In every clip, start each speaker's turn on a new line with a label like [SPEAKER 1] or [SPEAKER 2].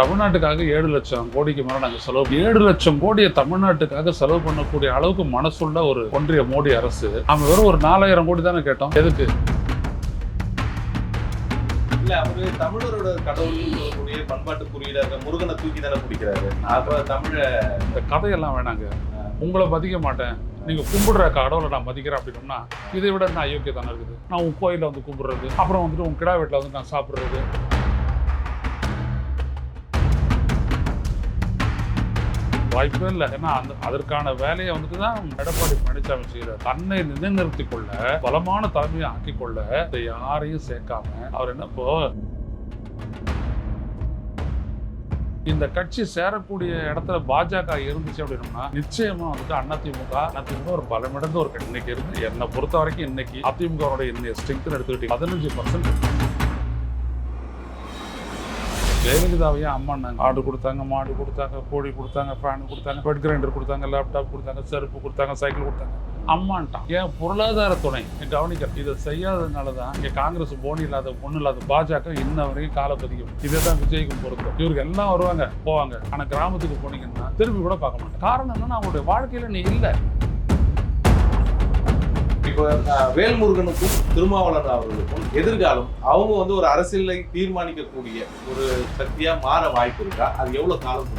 [SPEAKER 1] தமிழ்நாட்டுக்காக ஏழு லட்சம் கோடிக்கு மேல நாங்க செலவு ஏழு லட்சம் கோடியை தமிழ்நாட்டுக்காக செலவு பண்ணக்கூடிய அளவுக்கு மனசுள்ள ஒரு ஒன்றிய மோடி அரசு. நம்ம வெறும் ஒரு நாலாயிரம் கோடி தானே கேட்டோம். எதுக்கு?
[SPEAKER 2] இல்ல அவரு தமிழரோட கடவுள்னு சொல்லக்கூடிய பண்பாட்டு குறியீடா இருக்க முருகனை தூக்கி தானே பிடிக்கிறாரு அப்ப தமிழ
[SPEAKER 1] இந்த கதையெல்லாம் வேணாங்க. உங்களை மதிக்க மாட்டேன். நீங்க கும்பிடுற கடவுளை நான் மதிக்கிறேன் அப்படின்னோம்னா இதை விட என்ன அயோக்கியத்தானே இருக்குது. நான் உன் கோயிலில் வந்து கும்பிடுறது அப்புறம் வந்துட்டு உன் கிடா வீட்டில் வந்து நான் சாப்பிட்றது. வாய்ப்பே இல்லை ஏன்னா அந்த அதற்கான வேலையை வந்துட்டு தான் எடப்பாடி பழனிசாமி செய்கிறார் தன்னை நிலைநிறுத்திக் கொள்ள பலமான தலைமையை ஆக்கிக்கொள்ள இதை யாரையும் சேர்க்காம அவர் என்ன இப்போ இந்த கட்சி சேரக்கூடிய இடத்துல பாஜக இருந்துச்சு அப்படின்னா நிச்சயமா வந்துட்டு அதிமுக அதிமுக ஒரு பலமிடந்த ஒரு கட்சி. இன்னைக்கு இருந்து என்னை பொறுத்த வரைக்கும் இன்னைக்கு அதிமுகவோட இன்னைய ஸ்ட்ரென்த் எடுத்துக்கிட்டீங்க பதினஞ்சு பர்சன்ட் ஜெயலலிதாவையும் அம்மா நாங்கள் ஆடு கொடுத்தாங்க மாடு கொடுத்தாங்க கோழி கொடுத்தாங்க ஃபேன் கொடுத்தாங்க பெட் கிரைண்டர் கொடுத்தாங்க லேப்டாப் கொடுத்தாங்க செருப்பு கொடுத்தாங்க சைக்கிள் கொடுத்தாங்க. அம்மான்ட்டான். ஏன் பொருளாதார துணை? நீ கவனிக்க இதை செய்யாததுனால தான் இங்கே காங்கிரஸ் போனி இல்லாத பொண்ணு இல்லாத பாஜக இன்ன வரைக்கும் காலை பதிக்கும் இதே தான் விஜய்க்கும் பொருத்தம் இவருக்கு எல்லாம் வருவாங்க போவாங்க. ஆனால் கிராமத்துக்கு போனீங்கன்னா திரும்பி கூட பார்க்க மாட்டேன் காரணம் என்னன்னா அவங்களுடைய வாழ்க்கையில் நீ இல்லை.
[SPEAKER 2] இப்போ வேல்முருகனுக்கும் திருமாவளவன் அவர்களுக்கும் எதிர்காலம் அவங்க வந்து ஒரு அரசியலை தீர்மானிக்கக்கூடிய ஒரு சக்தியா மாற வாய்ப்பு இருக்கா? அது எவ்வளவு காலம்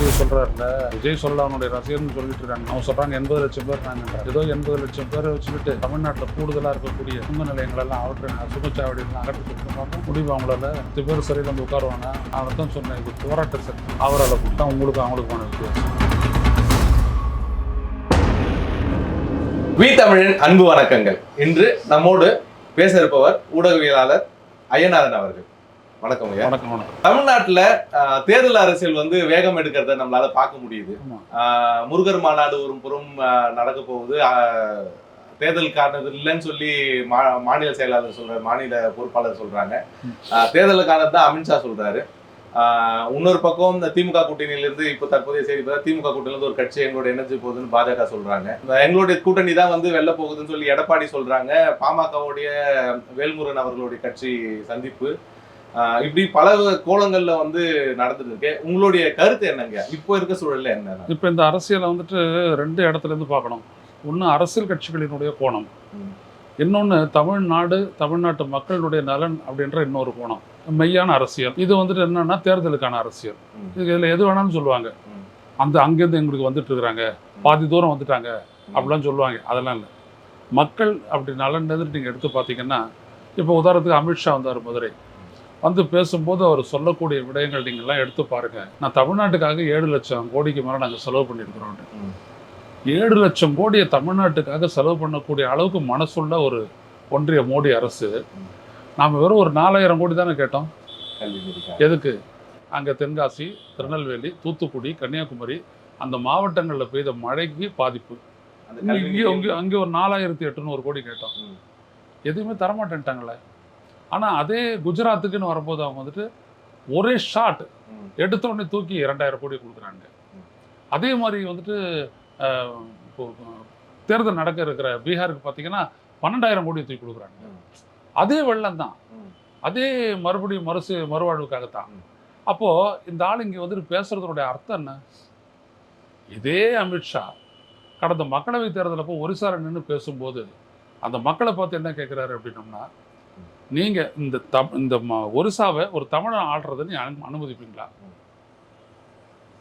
[SPEAKER 1] விஜய் சொல்றாருல விஜய் சொல்ல அவனுடைய ரசிகர்னு சொல்லிட்டு இருக்காங்க. அவன் சொல்றாங்க எண்பது லட்சம் பேர் நாங்க ஏதோ எண்பது லட்சம் பேரை வச்சுக்கிட்டு தமிழ்நாட்டில் கூடுதலா இருக்கக்கூடிய சுங்க நிலையங்கள் எல்லாம் அவற்றை சுகச்சாவடி எல்லாம் அகற்றி சுத்தமாக முடிவு அவங்களால பத்து பேர் சரியில் வந்து உட்காருவாங்க. அவரை தான் சொன்னேன் இது போராட்ட சக்தி. அவரால் கொடுத்தா உங்களுக்கு அவங்களுக்கு வித்தியாசம்.
[SPEAKER 2] வி தமிழின் அன்பு வணக்கங்கள். இன்று நம்மோடு பேச இருப்பவர் ஊடகவியலாளர் ஐயநாதன் அவர்கள். வணக்கம் ஐயா.
[SPEAKER 1] வணக்கம் வணக்கம்.
[SPEAKER 2] தமிழ்நாட்டுல தேர்தல் அரசியல் வந்து வேகம் எடுக்கிறத நம்மளால பார்க்க முடியுது. முருகர் மாநாடு ஒரு புறம் நடக்க போகுது. தேர்தல் காரணது இல்லைன்னு சொல்லி மா- மாநில செயலாளர் சொல்றாரு மாநில பொறுப்பாளர் சொல்றாங்க. ஆஹ், தேர்தலுக்கானது தான் அமித்ஷா சொல்றாரு. இன்னொரு பக்கம் இந்த திமுக கூட்டணியில இருந்து இப்போ தற்போதைய செய்தி பார்த்தா திமுக கூட்டணியில இருந்து ஒரு கட்சி எங்களோட எனர்ஜி போகுதுன்னு பாஜக சொல்றாங்க. எங்களுடைய கூட்டணி தான் வந்து வெல்ல போகுதுன்னு சொல்லி எடப்பாடி சொல்றாங்க. பாமகவுடைய வேல்முருகன் அவர்களுடைய கட்சி சந்திப்பு. இப்படி பல கோலங்கள்ல வந்து நடந்துட்டு இருக்கு. உங்களுடைய கருத்து என்னங்க? இப்போ இருக்க சூழல்ல என்ன?
[SPEAKER 1] இப்போ இந்த அரசியலை வந்துட்டு ரெண்டு இடத்துல இருந்து பார்க்கணும். ஒன்று அரசியல் கட்சிகளினுடைய கோணம். இன்னொன்று தமிழ்நாடு தமிழ்நாட்டு மக்களுடைய நலன் அப்படின்ற இன்னொரு கோணம். மெய்யான அரசியல். இது வந்துட்டு என்னன்னா தேர்தலுக்கான அரசியல். இது இதில் எது வேணாலும் சொல்லுவாங்க. அந்த அங்கேருந்து எங்களுக்கு வந்துட்டு இருக்கிறாங்க. பாதி தூரம் வந்துட்டாங்க. அப்படிலாம் சொல்லுவாங்க. அதெல்லாம் இல்லை. மக்கள் அப்படி நலன் எதிர்த்து நீங்கள் எடுத்து பார்த்தீங்கன்னா இப்போ உதாரணத்துக்கு அமித்ஷா வந்தார் மதுரை. வந்து பேசும்போது அவர் சொல்லக்கூடிய விடயங்கள் நீங்கள்லாம் எடுத்து பாருங்க. நான் தமிழ்நாட்டுக்காக ஏழு லட்சம் கோடிக்கு மேலே நாங்கள் செலவு பண்ணியிருக்கிறோம். ஏழு லட்சம் கோடியை தமிழ்நாட்டுக்காக செலவு பண்ணக்கூடிய அளவுக்கு மனசுள்ள ஒரு ஒன்றிய மோடி அரசு நாம் வெறும் ஒரு நாலாயிரம் கோடி தானே கேட்டோம். எதுக்கு அங்கே தென்காசி திருநெல்வேலி தூத்துக்குடி கன்னியாகுமரி அந்த மாவட்டங்களில் பெய்த மழைக்கு பாதிப்பு இங்க- அங்கே அங்கே ஒரு நாலாயிரத்தி எட்டுநூறு கோடி கேட்டோம். எதுவுமே தரமாட்டேன்ட்டாங்களே ஆனால் அதே குஜராத்துக்குன்னு வரும்போது அவங்க வந்துட்டு ஒரே ஷாட்
[SPEAKER 2] ம்.
[SPEAKER 1] எடுத்த உடனே தூக்கி ரெண்டாயிரம் கோடி கொடுக்குறாங்க. அதே மாதிரி வந்துட்டு தேர்தல் நடக்க இருக்கிற பீகாருக்கு பார்த்தீங்கன்னா பன்னெண்டாயிரம் கோடி தூக்கி கொடுக்குறாங்க. அதே வெள்ளம் தான். அதே மறுபடியும் மறுசு மறுவாழ்வுக்காகத்தான்.
[SPEAKER 2] ம்.
[SPEAKER 1] அப்போ இந்த ஆள் இங்கே வந்துட்டு பேசுறதோடைய அர்த்தம் என்ன? இதே அமித்ஷா கடந்த மக்களவைத் தேர்தல் அப்போ ஒரிசால நின்று பேசும்போது அந்த மக்களை பார்த்து என்ன கேட்குறாரு அப்படின்னோம்னா நீங்க இந்த தம் இந்த ம- ஒரிசாவை ஒரு தமிழன் ஆடுறதை நீ அனு- அனுமதிப்பீங்களா?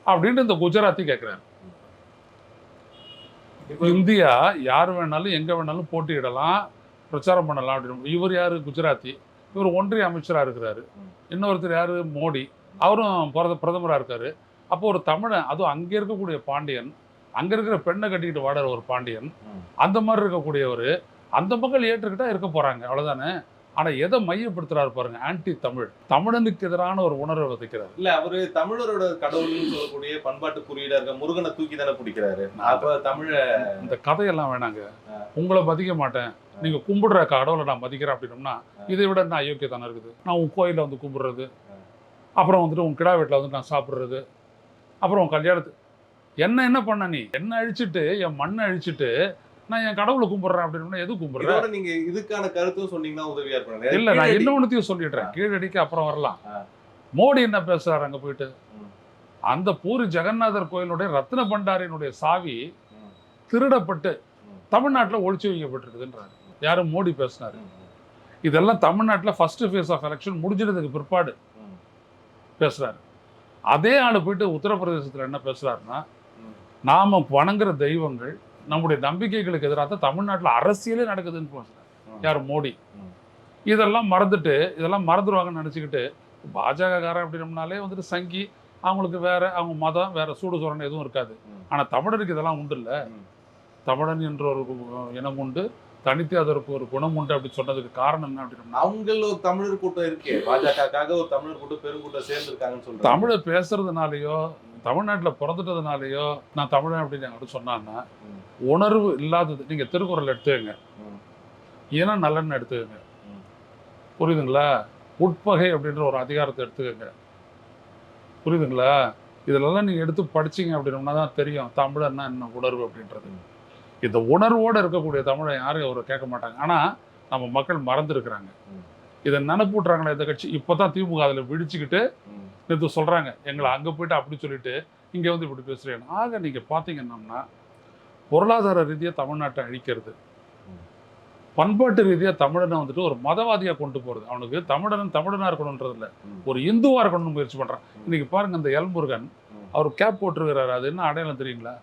[SPEAKER 1] அப்படின்ட்டு இந்த குஜராத்தி கேட்குறாரு
[SPEAKER 2] இப்போ
[SPEAKER 1] இந்தியா யார் வேணாலும் எங்கே வேணாலும் போட்டியிடலாம் பிரச்சாரம் பண்ணலாம் அப்படின்னு. இவர் யார்? குஜராத்தி. இவர் ஒன்றிய அமைச்சராக இருக்கிறாரு. இன்னொருத்தர் யார்? மோடி. அவரும் பிரத பிரதமராக இருக்கார். அப்போ ஒரு தமிழன் அதுவும் அங்கே இருக்கக்கூடிய பாண்டியன் அங்கே இருக்கிற பெண்ணை கட்டிக்கிட்டு வாடுற ஒரு பாண்டியன் அந்த மாதிரி இருக்கக்கூடியவர் அந்த மக்கள் ஏற்றுக்கிட்டா இருக்க போகிறாங்க அவ்வளோதானே ஆனா எதை மையப்படுத்துறாரு பாருங்க ஆன்டி தமிழ். தமிழனுக்கு எதிரான ஒரு உணர்வை விதைக்கிறார்.
[SPEAKER 2] இல்ல அவரு தமிழரோட கடவுள்னு சொல்லக்கூடிய பண்பாட்டு குறியீடா இருக்க முருகனை தூக்கி தானே பிடிக்கிறாரு அப்ப தமிழ
[SPEAKER 1] இந்த கதையெல்லாம் வேணாங்க. உங்களை மதிக்க மாட்டேன். நீங்க கும்பிடுற கடவுளை நான் மதிக்கிறேன் அப்படின்னோம்னா இதை விட என்ன அயோக்கியத்தானே இருக்குது. நான் உன் கோயிலில் வந்து கும்பிடுறது. அப்புறம் வந்துட்டு உன் கிடா வீட்டில் வந்து நான் சாப்பிட்றது. அப்புறம் உன் கல்யாணத்து என்ன என்ன பண்ண நீ? என்ன அழிச்சிட்டு என் மண்ணை அழிச்சிட்டு நான் என் கடவுளை கும்பிடுறேன் அப்படின்னா எது கும்பிடுறேன்
[SPEAKER 2] நீங்க இதுக்கான கருத்தும் சொன்னீங்கன்னா உதவியா இருக்கும்
[SPEAKER 1] இல்ல நான். இன்னொன்னுத்தையும் சொல்லிடுறேன் கீழடிக்கு அப்புறம் வரலாம். மோடி என்ன பேசுறாரு அங்க போயிட்டு. அந்த பூரி ஜெகநாதர் கோயிலுடைய ரத்ன பண்டாரினுடைய சாவி. திருடப்பட்டு. தமிழ்நாட்டுல ஒழிச்சு வைக்கப்பட்டிருக்குதுன்றாரு யாரும் மோடி பேசினாரு. இதெல்லாம் தமிழ்நாட்டுல ஃபர்ஸ்ட் ஃபேஸ் ஆஃப் எலெக்ஷன் முடிஞ்சதுக்கு பிற்பாடு. பேசுறாரு அதே ஆளு போயிட்டு உத்தரப்பிரதேசத்துல என்ன பேசுறாருன்னா. நாம வணங்குற தெய்வங்கள் நம்முடைய நம்பிக்கைகளுக்கு எதிராக தான் தமிழ்நாட்டுல அரசியலே நடக்குதுன்னு
[SPEAKER 2] ம்.
[SPEAKER 1] யார் மோடி. இதெல்லாம் மறந்துட்டு இதெல்லாம் மறந்துடுவாங்கன்னு நினச்சிக்கிட்டு பாஜக காரன் அப்படின்னம்னாலே வந்துட்டு சங்கி அவங்களுக்கு வேற அவங்க மதம் வேற சூடு சொரணை எதுவும் இருக்காது
[SPEAKER 2] ம்.
[SPEAKER 1] ஆனா தமிழருக்கு இதெல்லாம் உண்டு இல்ல. தமிழன் என்ற ஒரு இனம் உண்டு தனித்து அதற்கு ஒரு குணம் உண்டு அப்படி சொன்னதுக்கு காரணம் என்ன அப்படின்னா
[SPEAKER 2] அவங்கள ஒரு தமிழர் கூட்டம் இருக்கே பாஜகக்காக ஒரு தமிழர் கூட்டம் பெருங்கூட்டம் சேர்ந்து இருக்காங்கன்னு சொல்றாங்க
[SPEAKER 1] தமிழை பேசுறதுனாலயோ தமிழ்நாட்டுல பிறந்துட்டதுனாலயோ நான் தமிழன் அப்படின்னு அப்படி சொன்னான்னா. உணர்வு இல்லாதது. நீங்க திருக்குறள் எடுத்துக்கங்க. இன நலன் எடுத்துக்கங்க. புரியுதுங்களா? உட்பகை அப்படின்ற ஒரு அதிகாரத்தை எடுத்துக்கங்க. புரியுதுங்களா? இதெல்லாம் நீங்க எடுத்து படிச்சீங்க அப்படின்னா தான் தெரியும். தமிழன்னா என்ன உணர்வு அப்படின்றது. இந்த உணர்வோட இருக்கக்கூடிய தமிழை யாரும் அவர் கேட்க மாட்டாங்க. ஆனா நம்ம மக்கள் மறந்துருக்கிறாங்க. இதை நினப்பூட்டுறாங்களே இந்த கட்சி இப்போதான் திமுக அதில் விழிச்சுக்கிட்டு. நேற்று சொல்றாங்க எங்களை அங்க போயிட்டு அப்படி சொல்லிட்டு இங்க வந்து இப்படி பேசுறேன் ஆக நீங்க பாத்தீங்கன்னா பொருளாதார ரீதியா தமிழ்நாட்டை அழிக்கிறது. பண்பாட்டு ரீதியா தமிழனை வந்துட்டு ஒரு மதவாதியா கொண்டு போறது அவனுக்கு தமிழன் தமிழனா இருக்கணும்ன்றது இல்ல. ஒரு இந்துவா இருக்கணும்னு முயற்சி பண்றான்
[SPEAKER 2] ம்.
[SPEAKER 1] இன்னைக்கு பாருங்க இந்த எல்முருகன். அவர் கேப் போட்டிருக்கிறாரு அது என்ன அடையாளம் தெரியுங்களா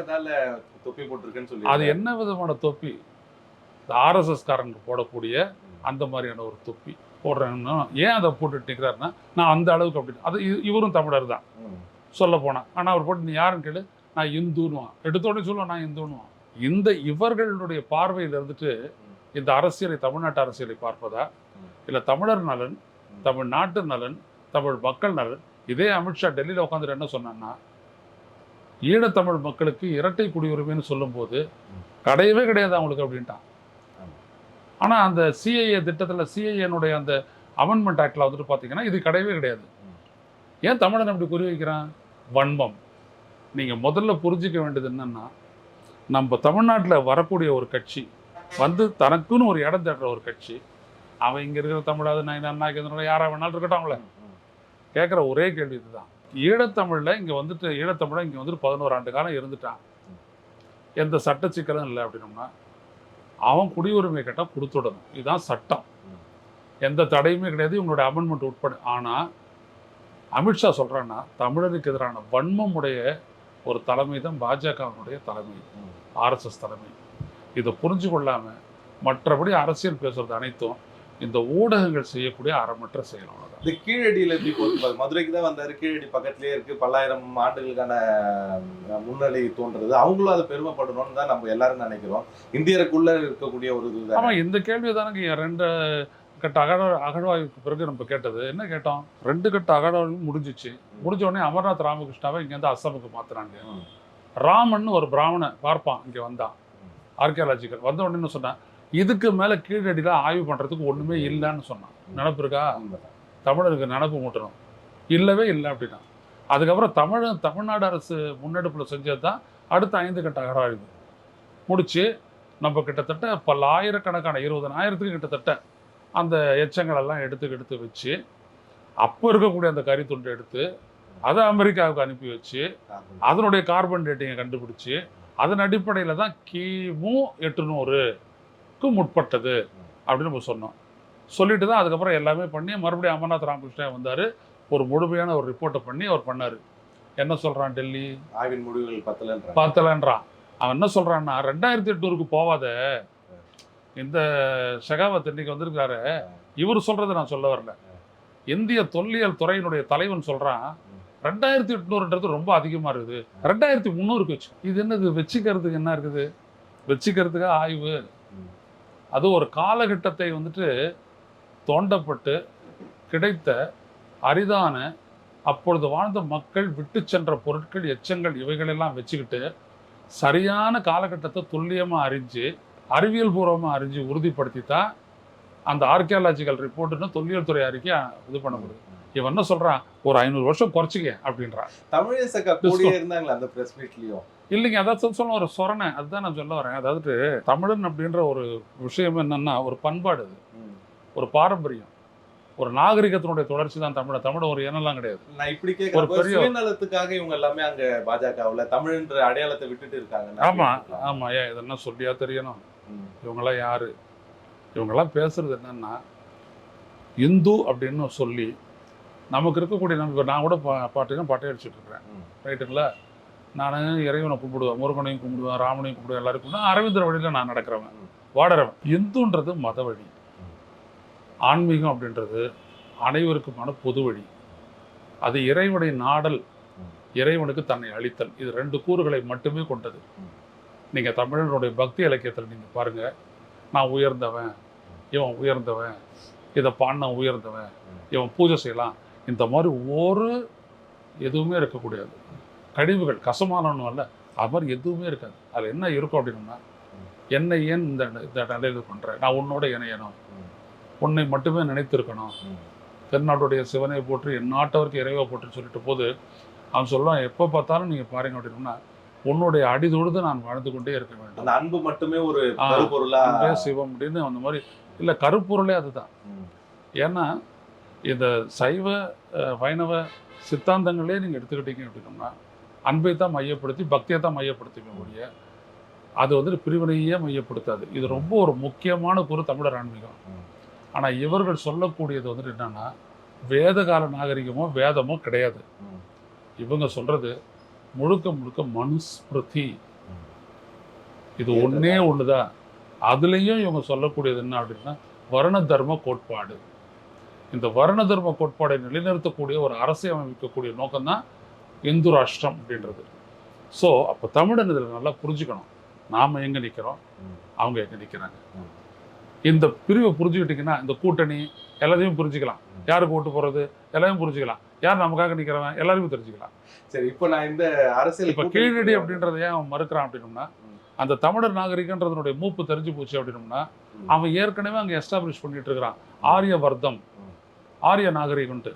[SPEAKER 2] அதனால தொப்பி போட்டிருக்கேன்னு சொல்லி
[SPEAKER 1] அது என்ன விதமான தொப்பி இந்த ஆர்எஸ்எஸ் காரங்க போடக்கூடிய அந்த மாதிரியான ஒரு தொப்பி போடுறேன்னா ஏன் அதை போட்டுட்டு நிற்கிறாருன்னா நான் அந்த அளவுக்கு அப்படி அது இவரும் தமிழர் தான். சொல்ல போனா ஆனா அவர் போட்டு நீ யாருன்னு கேளு நான் இந்துன்னுவான் எடுத்தோடனே சொல்லுவான் நான் இந்துன்னுவான் இந்த இவர்களுடைய பார்வையில் இருந்துட்டு இந்த அரசியலை தமிழ்நாட்டு அரசியலை பார்ப்பதா. இல்ல தமிழர் நலன். தமிழ் நாட்டு நலன் தமிழ் மக்கள் நலன் இதே அமித்ஷா டெல்லியில உட்காந்துட்டு என்ன சொன்னான்னா ஈழத்தமிழ் மக்களுக்கு இரட்டை குடியுரிமைன்னு சொல்லும்போது. கிடையவே கிடையாது அவங்களுக்கு அப்படின்ட்டான். ஆனால் அந்த சிஐஏ திட்டத்தில் சிஐஏனுடைய அந்த அமெண்ட்மெண்ட் ஆக்டில் வந்துட்டு பார்த்தீங்கன்னா இது கிடையவே கிடையாது. ஏன் தமிழன் அப்படி குறி வைக்கிறான்? வன்மம். நீங்கள் முதல்ல புரிஞ்சுக்க வேண்டியது என்னென்னா நம்ம தமிழ்நாட்டில் வரக்கூடிய ஒரு கட்சி வந்து தனக்குன்னு ஒரு இடம் தேடுற ஒரு கட்சி அவன் இங்கே இருக்கிற தமிழாவது நான் அண்ணா கேந்திரம் யாரா வேணாலும் இருக்கட்டும் அவங்கள. கேட்குற ஒரே கேள்வி இதுதான். ஈழத்தமிழில் இங்கே வந்துட்டு ஈழத்தமிழை இங்கே வந்துட்டு பதினோரு ஆண்டு காலம் இருந்துட்டான். எந்த சட்ட சிக்கலும் இல்லை அப்படின்னோம்னா அவன் குடியுரிமை கேட்டால் கொடுத்துடணும் இதுதான் சட்டம். எந்த தடையுமே கிடையாது இவங்களுடைய அமெண்ட்மெண்ட் உட்பட ஆனா அமித்ஷா சொல்றான்னா தமிழருக்கு எதிரான வன்மம் உடைய ஒரு தலைமை தான் பாஜகவினுடைய தலைமை. ஆர்எஸ்எஸ் தலைமை இதை புரிஞ்சு கொள்ளாம மற்றபடி அரசியல் பேசுறது அனைத்தும் இந்த ஊடகங்கள் செய்யக்கூடிய அறமற்ற செயல்
[SPEAKER 2] இந்த கீழடியில எப்படி போச்சு மதுரைக்கு தான் வந்தாரு கீழடி பக்கத்திலேயே இருக்கு. பல்லாயிரம் ஆண்டுகளுக்கான அஹ், முன்னிலை தோன்றது அவங்களும் அதை பெருமைப்படணும்னு தான் நம்ம எல்லாரும் நினைக்கிறோம். இந்தியருக்குள்ள இருக்கக்கூடிய ஒரு இதுதான்?
[SPEAKER 1] ஆமா இந்த கேள்வி தானங்க ரெண்டு கட்ட அகழ அகழ்வாய்வுக்கு பிறகு நம்ம கேட்டது. என்ன கேட்டோம்? ரெண்டு கட்ட அகழ்வாய்வு முடிஞ்சிச்சு. முடிஞ்ச உடனே அமர்நாத் ராமகிருஷ்ணாவை இங்கேருந்து அஸ்ஸாமுக்கு மாத்துறாங்க. ராமன் ஒரு பிராமணன் பார்ப்பான் இங்க வந்தான் ஆர்கியாலஜிக்கல் வந்த உடனே என்ன சொன்னான்? இதுக்கு மேல கீழடியில ஆய்வு பண்றதுக்கு ஒண்ணுமே இல்லைன்னு சொன்னான். நினப்பு இருக்கா. தமிழருக்கு நினப்பு மூட்டணும் இல்லவே இல்லை அப்படின்னா. அதுக்கப்புறம் தமிழ் தமிழ்நாடு அரசு முன்னெடுப்புல செஞ்சது தான் அடுத்த ஐந்து கட்ட அகழ்வாய்வு முடிச்சு நம்ம கிட்டத்தட்ட பல்லாயிரக்கணக்கான இருபதனாயிரத்துக்கு கிட்டத்தட்ட அந்த எச்சங்கள் எல்லாம் எடுத்து எடுத்து வச்சு அப்போ இருக்கக்கூடிய அந்த கறி துண்டை எடுத்து அதை அமெரிக்காவுக்கு அனுப்பி வச்சு அதனுடைய கார்பன் டேட்டிங்கை கண்டுபிடிச்சு அதன் அடிப்படையில் தான் கிமு எட்டுநூறுக்கு முற்பட்டது அப்படின்னு நம்ம சொன்னோம். சொல்லிட்டு தான் அதுக்கப்புறம் எல்லாமே பண்ணி மறுபடியும் அமர்நாத் ராமகிருஷ்ணன் வந்தார். ஒரு முழுமையான ஒரு ரிப்போர்ட்டை பண்ணி அவர் பண்ணார். என்ன சொல்கிறான் டெல்லி?
[SPEAKER 2] ஆய்வின் முடிவுகள் பத்தலன்றாங்க
[SPEAKER 1] பார்த்தலன்றான் அவன் என்ன சொல்றான்னா ரெண்டாயிரத்தி எட்நூறுக்கு போவாத. இந்த ஷெகாவத் இன்னைக்கு வந்திருக்காரு. இவர் சொல்றதை நான் சொல்ல வரல. இந்திய தொல்லியல் துறையினுடைய தலைவன் சொல்றான் ரெண்டாயிரத்தி எட்நூறுன்றது ரொம்ப அதிகமா இருக்குது. ரெண்டாயிரத்தி முந்நூறுக்கு வச்சு. இது என்னது? வச்சுக்கிறதுக்கு என்ன இருக்குது? வச்சுக்கிறதுக்கு ஆய்வு. அது ஒரு காலகட்டத்தை வந்துட்டு தோண்டப்பட்டு கிடைத்த அரிதான அப்பொழுது வாழ்ந்த மக்கள் விட்டு சென்ற பொருட்கள் எச்சங்கள் இவைகளெல்லாம் வச்சுக்கிட்டு சரியான காலகட்டத்தை துல்லியமாக அறிஞ்சு அறிவியல் பூர்வமாக அறிஞ்சு உறுதிப்படுத்தி தான் அந்த ஆர்கியாலஜிக்கல் ரிப்போர்ட்டுன்னு தொல்லியல் துறை அறிக்கை இது பண்ணப்படுது. இவன் என்ன சொல்றான்? ஒரு ஐநூறு வருஷம் குறைச்சிக்க அப்படின்றான்
[SPEAKER 2] தமிழிசக்கா கூடயே இருந்தாங்களா அந்த பிரஸ் மீட்லயும்
[SPEAKER 1] இல்லைங்க அதான் சொல்ல ஒரு சொரணை அதுதான் நான் சொல்ல வரேன் அதாவது தமிழன் அப்படின்ற ஒரு விஷயம் என்னன்னா ஒரு பண்பாடு அது. ஒரு பாரம்பரியம். ஒரு நாகரிகத்தினுடைய தொடர்ச்சி தான் தமிழ. தமிழ் ஒரு இனம்லாம் கிடையாது.
[SPEAKER 2] நான் இப்படி
[SPEAKER 1] ஒரு
[SPEAKER 2] கேட்கறப்ப
[SPEAKER 1] பெரிய-
[SPEAKER 2] சுயநலத்துக்காக இவங்க எல்லாமே அங்க பாஜகவுல தமிழ்ன்ற அடையாளத்தை விட்டுட்டு இருக்காங்க.
[SPEAKER 1] ஆமா ஆமா. ஏன் இதெல்லாம் சொல்லியா தெரியணும். இவங்கெல்லாம் யாரு? இவங்கெல்லாம் பேசுறது என்னன்னா இந்து அப்படின்னு சொல்லி நமக்கு இருக்கக்கூடிய இப்ப நான் கூட பா பாட்டுனா பாட்டே அடிச்சுட்டு இருக்கிறேன். ரைட்டுங்களா நான் இறைவனை கும்பிடுவேன் முருகனையும் கும்பிடுவேன் ராமனையும் கும்பிடுவேன் எல்லாரும் கும்பிடுவேன் அரவிந்தர் வழியில் நான் நடக்கிறவன். வாடறவன் இந்துன்றது மத வழி. ஆன்மீகம் அப்படின்றது அனைவருக்குமான பொது வழி அது இறைவனை நாடல். இறைவனுக்கு தன்னை அளித்தல் இது ரெண்டு கூறுகளை மட்டுமே கொண்டது
[SPEAKER 2] ம்.
[SPEAKER 1] நீங்க தமிழனுடைய பக்தி இலக்கியத்தில் நீங்க பாருங்க நான் உயர்ந்தவன் இவன் உயர்ந்தவன் இதை பாடின உயர்ந்தவன். இவன் பூஜை செய்யலாம் இந்த மாதிரி ஒரு எதுவுமே இருக்கக்கூடாது கழிவுகள் கசமானவனும் அல்ல அது மாதிரி எதுவுமே இருக்காது அதில் என்ன இருக்கும் அப்படின்னா. என்னை ஏன் இந்த இந்த நிலையில் பண்றேன் நான் உன்னோட இணையணும். உன்னை மட்டுமே நினைத்திருக்கணும். தென்னாட்டுடைய சிவனை போற்றி என் நாட்டவருக்கு இறைவா போற்றுன்னு சொல்லிட்டு போது அவன் சொல்லுவான் எப்போ பார்த்தாலும் நீங்கள் பாருங்க அப்படின்னா உன்னுடைய அடிதொழுது நான் வாழ்ந்து கொண்டே இருக்க வேண்டும்
[SPEAKER 2] அந்த அன்பு மட்டுமே ஒரு
[SPEAKER 1] சிவம் அப்படின்னு அந்த மாதிரி இல்லை கருப்பொருளே அதுதான். ஏன்னா இந்த சைவ வைணவ சித்தாந்தங்களே நீங்கள் எடுத்துக்கிட்டீங்க அப்படின்னோம்னா அன்பை தான் மையப்படுத்தி பக்தியை தான் மையப்படுத்திக்க ஒழிய அது வந்து பிரிவினையே மையப்படுத்தாது. இது ரொம்ப ஒரு முக்கியமான கூறு தமிழர் ஆன்மீகம். ஆனால் இவர்கள் சொல்லக்கூடியது வந்துட்டு என்னன்னா வேதகால நாகரிகமோ வேதமோ கிடையாது. இவங்க சொல்றது முழுக்க முழுக்க மனுஸ்மிருதி. இது ஒண்ணே ஒண்ணுதான். அதுலேயும் இவங்க சொல்லக்கூடியது என்ன அப்படின்னா வர்ண தர்ம கோட்பாடு. இந்த வர்ண தர்ம கோட்பாடை நிலைநிறுத்தக்கூடிய ஒரு அரசை அமைக்கக்கூடிய நோக்கம்தான் இந்து ராஷ்டிரம் அப்படின்றது ஸோ அப்போ தமிழன் இதில் நல்லா புரிஞ்சுக்கணும் நாம் எங்கே நிற்கிறோம். அவங்க எங்கே நிற்கிறாங்க. இந்த பிரிவை புரிஞ்சுக்கிட்டிங்கன்னா இந்த கூட்டணி எல்லாத்தையும் புரிஞ்சுக்கலாம். யாருக்கு ஓட்டு போகிறது எல்லாத்தையும் புரிஞ்சுக்கலாம் யார் நமக்காக நிற்கிறவன் எல்லாரையும் தெரிஞ்சுக்கலாம்
[SPEAKER 2] சரி இப்போ நான் இந்த அரசியல்
[SPEAKER 1] இப்போ கீழடி அப்படின்றத ஏன் அவன் மறுக்கிறான் அப்படின்னோம்னா. அந்த தமிழர் நாகரிகன்றதனுடைய மூப்பு தெரிஞ்சு போச்சு அப்படின்னோம்னா. அவன் ஏற்கனவே அங்கே எஸ்டாப்ளிஷ் பண்ணிட்டு இருக்கிறான் ஆரிய வர்த்தம்
[SPEAKER 2] ம்.
[SPEAKER 1] ஆரிய நாகரிகம்ட்டு